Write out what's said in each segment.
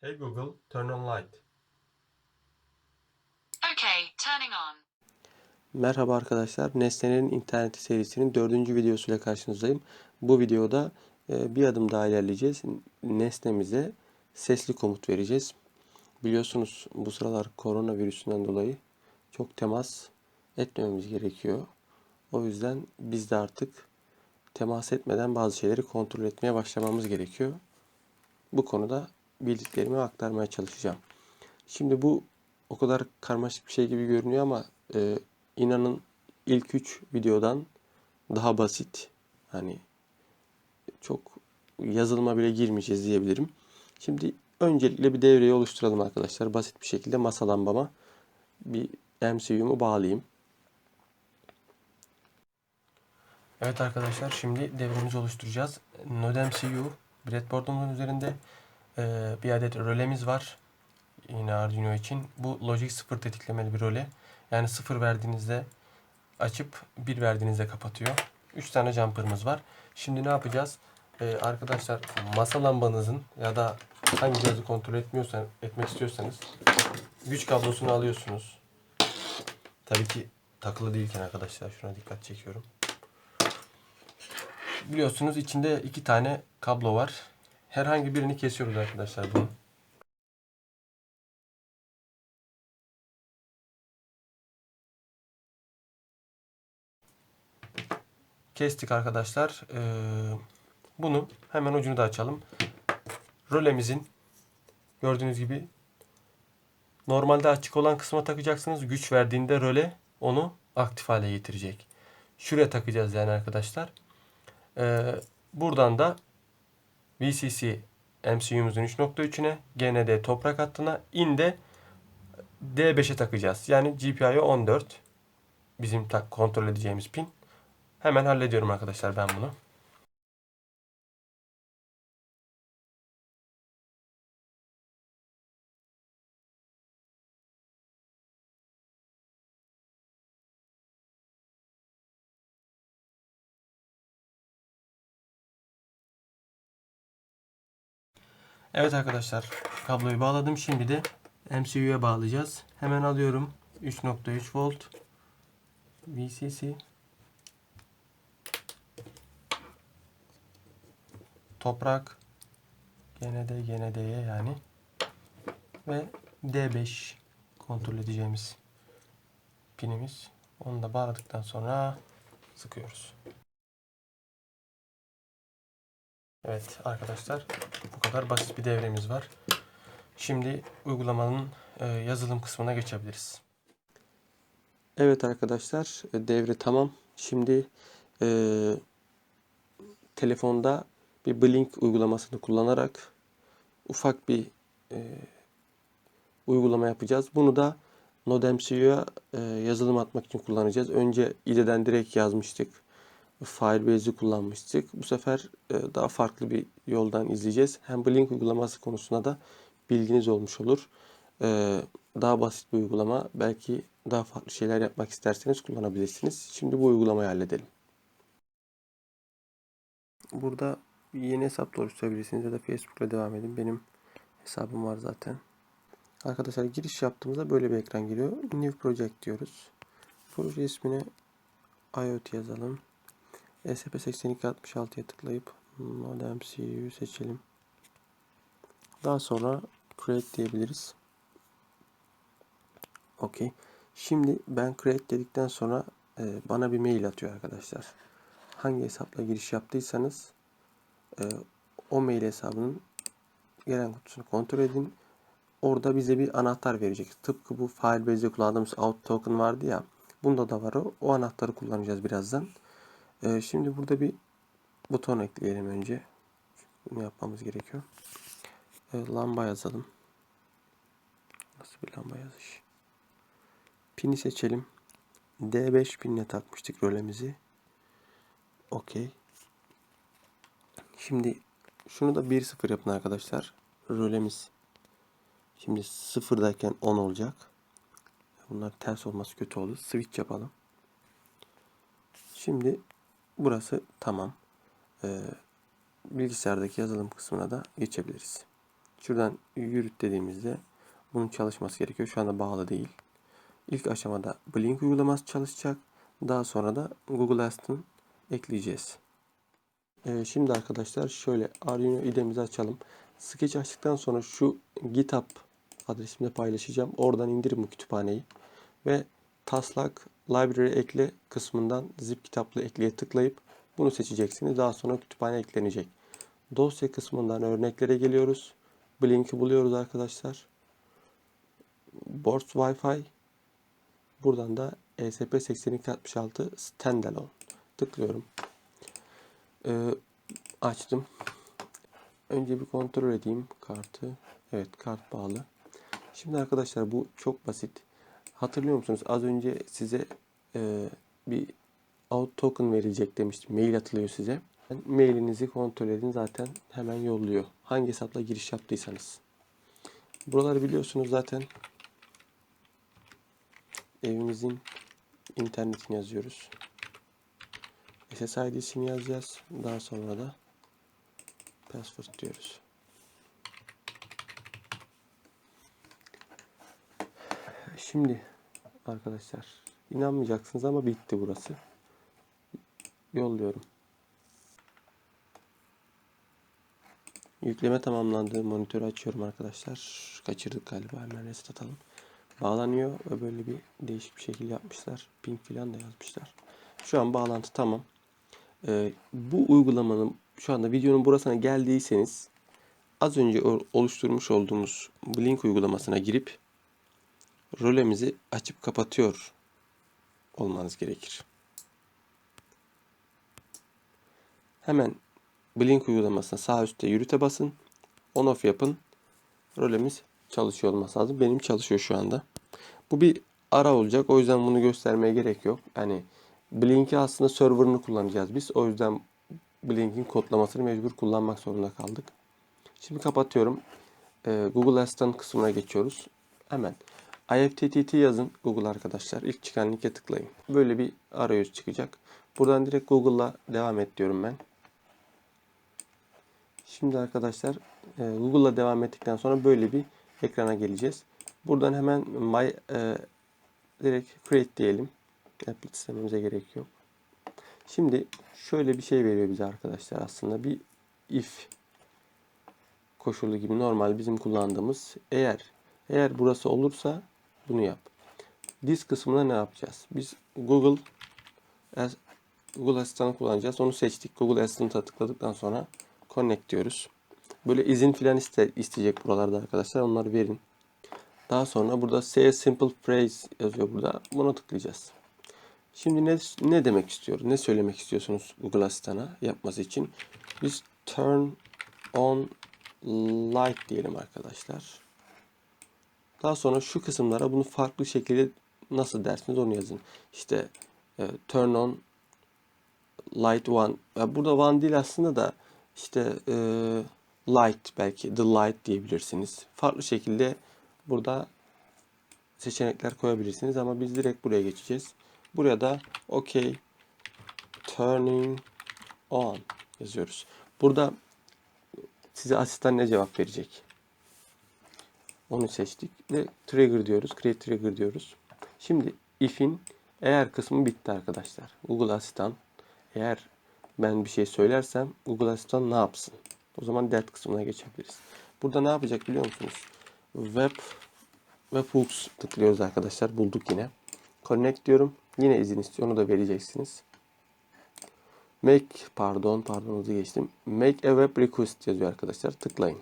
Hey Google, turn on light. Okay, turning on. Merhaba arkadaşlar. Nesnelerin interneti serisinin dördüncü videosuyla karşınızdayım. Bu videoda e, bir adım daha ilerleyeceğiz. Nesnemize sesli komut vereceğiz. Biliyorsunuz bu sıralar koronavirüsünden dolayı çok temas etmememiz gerekiyor. O yüzden biz de artık temas etmeden bazı şeyleri kontrol etmeye başlamamız gerekiyor. Bu konuda bildiklerimi aktarmaya çalışacağım. Şimdi bu o kadar karmaşık bir şey gibi görünüyor ama e, inanın ilk 3 videodan daha basit. Hani çok yazılıma bile girmeyeceğiz diyebilirim. Şimdi öncelikle bir devreyi oluşturalım arkadaşlar. Basit bir şekilde masa lambama bir MCU'mu bağlayayım. Evet arkadaşlar şimdi devremizi oluşturacağız. Node MCU breadboard'umuzun üzerinde e, bir adet rölemiz var. Yine Arduino için. Bu Logic 0 tetiklemeli bir röle. Yani 0 verdiğinizde açıp 1 verdiğinizde kapatıyor. 3 tane jumper'ımız var. Şimdi ne yapacağız? Ee, arkadaşlar masa lambanızın ya da hangi cihazı kontrol etmiyorsan etmek istiyorsanız güç kablosunu alıyorsunuz. Tabii ki takılı değilken arkadaşlar şuna dikkat çekiyorum. Biliyorsunuz içinde iki tane kablo var. Herhangi birini kesiyoruz arkadaşlar bunu. Kestik arkadaşlar. Ee, bunu hemen ucunu da açalım. Rölemizin gördüğünüz gibi normalde açık olan kısma takacaksınız. Güç verdiğinde röle onu aktif hale getirecek. Şuraya takacağız yani arkadaşlar. Ee, buradan da VCC MCU'muzun 3.3'üne, GND toprak hattına, in de D5'e takacağız. Yani GPIO 14 bizim kontrol edeceğimiz pin. Hemen hallediyorum arkadaşlar ben bunu. Evet arkadaşlar kabloyu bağladım. Şimdi de MCU'ya bağlayacağız. Hemen alıyorum. 3.3 volt VCC toprak GND GND'ye yani ve D5 kontrol edeceğimiz pinimiz. Onu da bağladıktan sonra sıkıyoruz. Evet arkadaşlar bu kadar basit bir devremiz var. Şimdi uygulamanın e, yazılım kısmına geçebiliriz. Evet arkadaşlar e, devre tamam. Şimdi e, telefonda bir Blink uygulamasını kullanarak ufak bir e, uygulama yapacağız. Bunu da NodeMCU'ya e, yazılım atmak için kullanacağız. Önce IDE'den direkt yazmıştık. Firebase'i kullanmıştık. Bu sefer e, daha farklı bir yoldan izleyeceğiz. Hem Blink uygulaması konusunda da bilginiz olmuş olur. E, daha basit bir uygulama. Belki daha farklı şeyler yapmak isterseniz kullanabilirsiniz. Şimdi bu uygulamayı halledelim. Burada yeni hesap da oluşturabilirsiniz ya da Facebook'la devam edin. Benim hesabım var zaten. Arkadaşlar giriş yaptığımızda böyle bir ekran geliyor. New Project diyoruz. Proje ismini IoT yazalım. SCP-8266'ya tıklayıp Modem CU seçelim. Daha sonra Create diyebiliriz. Okey. Şimdi ben Create dedikten sonra e, bana bir mail atıyor arkadaşlar. Hangi hesapla giriş yaptıysanız e, o mail hesabının gelen kutusunu kontrol edin. Orada bize bir anahtar verecek. Tıpkı bu Firebase'de kullandığımız out token vardı ya. Bunda da var o. O anahtarı kullanacağız birazdan. Ee, şimdi burada bir buton ekleyelim önce. Bunu yapmamız gerekiyor. Ee, lamba yazalım. Nasıl bir lamba yazış? Pini seçelim. D5 pinle takmıştık rölemizi. Okey. Şimdi şunu da 1-0 yapın arkadaşlar. Rölemiz şimdi sıfırdayken 10 olacak. Bunlar ters olması kötü olur. Switch yapalım. Şimdi burası tamam. Ee, bilgisayardaki yazılım kısmına da geçebiliriz. Şuradan yürüt dediğimizde bunun çalışması gerekiyor. Şu anda bağlı değil. İlk aşamada Blink uygulaması çalışacak. Daha sonra da Google Assistant ekleyeceğiz. Ee, şimdi arkadaşlar şöyle Arduino IDE'mizi açalım. Sketch açtıktan sonra şu GitHub adresimde paylaşacağım. Oradan indirin bu kütüphaneyi. Ve taslak library ekle kısmından zip kitaplı ekleye tıklayıp bunu seçeceksiniz. Daha sonra kütüphane eklenecek. Dosya kısmından örneklere geliyoruz. Blink'i buluyoruz arkadaşlar. Boards Wi-Fi. Buradan da E ESP8266 Standalone. Tıklıyorum. Ee, açtım. Önce bir kontrol edeyim kartı. Evet kart bağlı. Şimdi arkadaşlar bu çok basit. Hatırlıyor musunuz? Az önce size e, bir out token verilecek demiştim. Mail atılıyor size. Mailinizi kontrol edin zaten hemen yolluyor. Hangi hesapla giriş yaptıysanız. Buraları biliyorsunuz zaten. Evimizin internetini yazıyoruz. SSID'sini yazacağız. Daha sonra da password diyoruz. Şimdi arkadaşlar inanmayacaksınız ama bitti burası. Yolluyorum. Yükleme tamamlandı. Monitörü açıyorum arkadaşlar. Kaçırdık galiba. Hemen reset atalım. Bağlanıyor ve böyle bir değişik bir şekil yapmışlar. Ping falan da yazmışlar. Şu an bağlantı tamam. Ee, bu uygulamanın şu anda videonun burasına geldiyseniz az önce oluşturmuş olduğumuz Blink uygulamasına girip rolemizi açıp kapatıyor olmanız gerekir. Hemen Blink uygulamasına sağ üstte yürüte basın. On off yapın. Rolemiz çalışıyor olması lazım. Benim çalışıyor şu anda. Bu bir ara olacak. O yüzden bunu göstermeye gerek yok. Yani Blink'i aslında server'ını kullanacağız biz. O yüzden Blink'in kodlamasını mecbur kullanmak zorunda kaldık. Şimdi kapatıyorum. Ee, Google Assistant kısmına geçiyoruz. Hemen IFTTT yazın Google arkadaşlar. İlk çıkan linke tıklayın. Böyle bir arayüz çıkacak. Buradan direkt Google'la devam et diyorum ben. Şimdi arkadaşlar e, Google'la devam ettikten sonra böyle bir ekrana geleceğiz. Buradan hemen my e, direkt create diyelim. Applet istememize gerek yok. Şimdi şöyle bir şey veriyor bize arkadaşlar aslında bir if koşulu gibi normal bizim kullandığımız eğer eğer burası olursa bunu yap. This kısmına ne yapacağız? Biz Google Google Asistan'ı kullanacağız. Onu seçtik. Google Assistant'a tıkladıktan sonra connect diyoruz. Böyle izin filan iste, isteyecek buralarda arkadaşlar. Onları verin. Daha sonra burada say simple phrase yazıyor burada. Buna tıklayacağız. Şimdi ne, ne demek istiyor? Ne söylemek istiyorsunuz Google Asistan'a yapması için? Biz turn on light diyelim arkadaşlar. Daha sonra şu kısımlara bunu farklı şekilde nasıl dersiniz onu yazın. İşte e, turn on light one. Ya burada one değil aslında da işte e, light belki the light diyebilirsiniz. Farklı şekilde burada seçenekler koyabilirsiniz ama biz direkt buraya geçeceğiz. Buraya da OK turning on yazıyoruz. Burada size asistan ne cevap verecek? Onu seçtik ve trigger diyoruz. Create trigger diyoruz. Şimdi if'in eğer kısmı bitti arkadaşlar. Google Asistan eğer ben bir şey söylersem Google Asistan ne yapsın? O zaman that kısmına geçebiliriz. Burada ne yapacak biliyor musunuz? Web Webhooks tıklıyoruz arkadaşlar. Bulduk yine. Connect diyorum. Yine izin istiyor. Onu da vereceksiniz. Make pardon pardon hızlı geçtim. Make a web request yazıyor arkadaşlar. Tıklayın.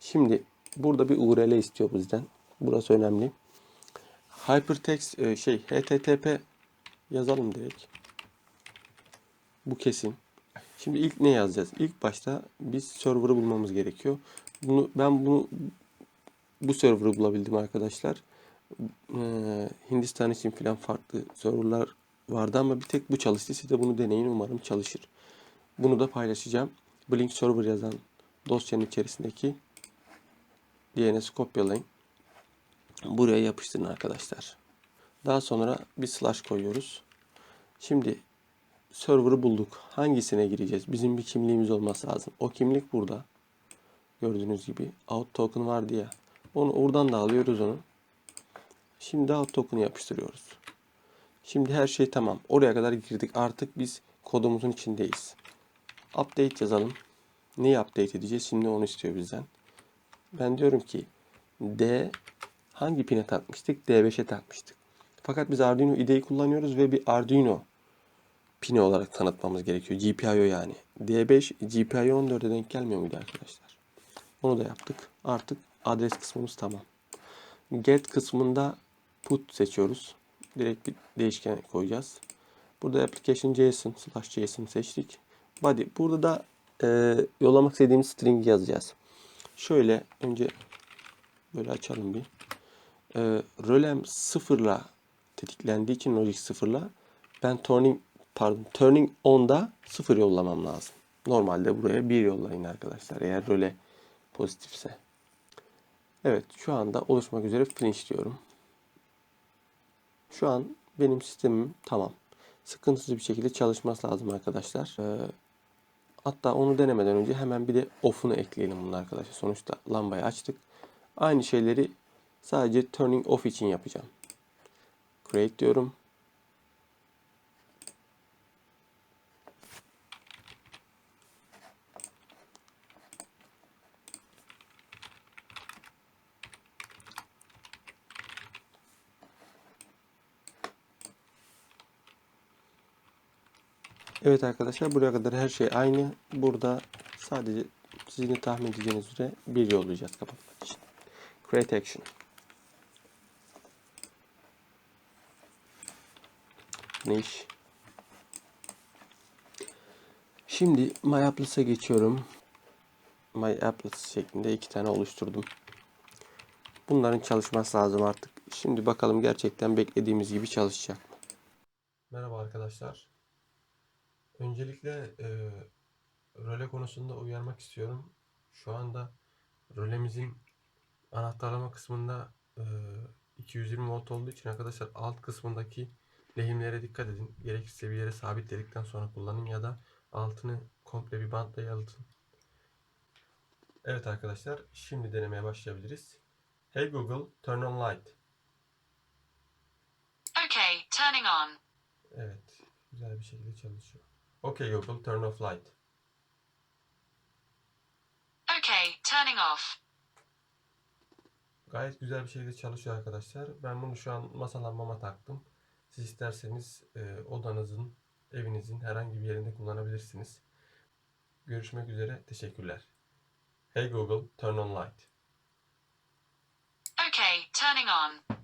Şimdi burada bir URL istiyor bizden. Burası önemli. Hypertext e, şey HTTP yazalım direkt. Bu kesin. Şimdi ilk ne yazacağız? İlk başta biz server'ı bulmamız gerekiyor. Bunu ben bunu bu server'ı bulabildim arkadaşlar. Ee, Hindistan için falan farklı serverlar vardı ama bir tek bu çalıştı. Siz de bunu deneyin umarım çalışır. Bunu da paylaşacağım. Blink server yazan dosyanın içerisindeki DNS'i kopyalayın. Buraya yapıştırın arkadaşlar. Daha sonra bir slash koyuyoruz. Şimdi server'ı bulduk. Hangisine gireceğiz? Bizim bir kimliğimiz olması lazım. O kimlik burada. Gördüğünüz gibi out token vardı ya. Onu oradan da alıyoruz onu. Şimdi out token'ı yapıştırıyoruz. Şimdi her şey tamam. Oraya kadar girdik. Artık biz kodumuzun içindeyiz. Update yazalım. Neyi update edeceğiz? Şimdi onu istiyor bizden. Ben diyorum ki D hangi pine takmıştık? D5'e takmıştık. Fakat biz Arduino IDE'yi kullanıyoruz ve bir Arduino pini olarak tanıtmamız gerekiyor. GPIO yani. D5 GPIO 14'e denk gelmiyor muydu arkadaşlar? Onu da yaptık. Artık adres kısmımız tamam. Get kısmında put seçiyoruz. Direkt bir değişken koyacağız. Burada application JSON slash JSON seçtik. Body. Burada da e, yollamak istediğimiz string yazacağız. Şöyle önce böyle açalım bir. E, rölem sıfırla tetiklendiği için logic sıfırla ben turning pardon turning on'da sıfır yollamam lazım. Normalde buraya bir yollayın arkadaşlar eğer röle pozitifse. Evet şu anda oluşmak üzere finish diyorum. Şu an benim sistemim tamam. Sıkıntısız bir şekilde çalışması lazım arkadaşlar. Ee, hatta onu denemeden önce hemen bir de off'unu ekleyelim bunun arkadaşlar. Sonuçta lambayı açtık. Aynı şeyleri sadece turning off için yapacağım. Create diyorum. Evet arkadaşlar buraya kadar her şey aynı. Burada sadece sizin tahmin edeceğiniz üzere bir yollayacağız kapatmak için. Create action. Ne iş? Şimdi My Applets'a geçiyorum. My Applets şeklinde iki tane oluşturdum. Bunların çalışması lazım artık. Şimdi bakalım gerçekten beklediğimiz gibi çalışacak mı? Merhaba arkadaşlar. Öncelikle e, röle konusunda uyarmak istiyorum. Şu anda rölemizin anahtarlama kısmında e, 220 volt olduğu için arkadaşlar alt kısmındaki lehimlere dikkat edin. Gerekirse bir yere sabitledikten sonra kullanın ya da altını komple bir bantla yalıtın. Evet arkadaşlar şimdi denemeye başlayabiliriz. Hey Google turn on light. Okay, turning on. Evet güzel bir şekilde çalışıyor. Okay Google turn off light. Okay, turning off. Gayet güzel bir şekilde çalışıyor arkadaşlar. Ben bunu şu an masa lambama taktım. Siz isterseniz e, odanızın, evinizin herhangi bir yerinde kullanabilirsiniz. Görüşmek üzere. Teşekkürler. Hey Google, turn on light. Okay, turning on.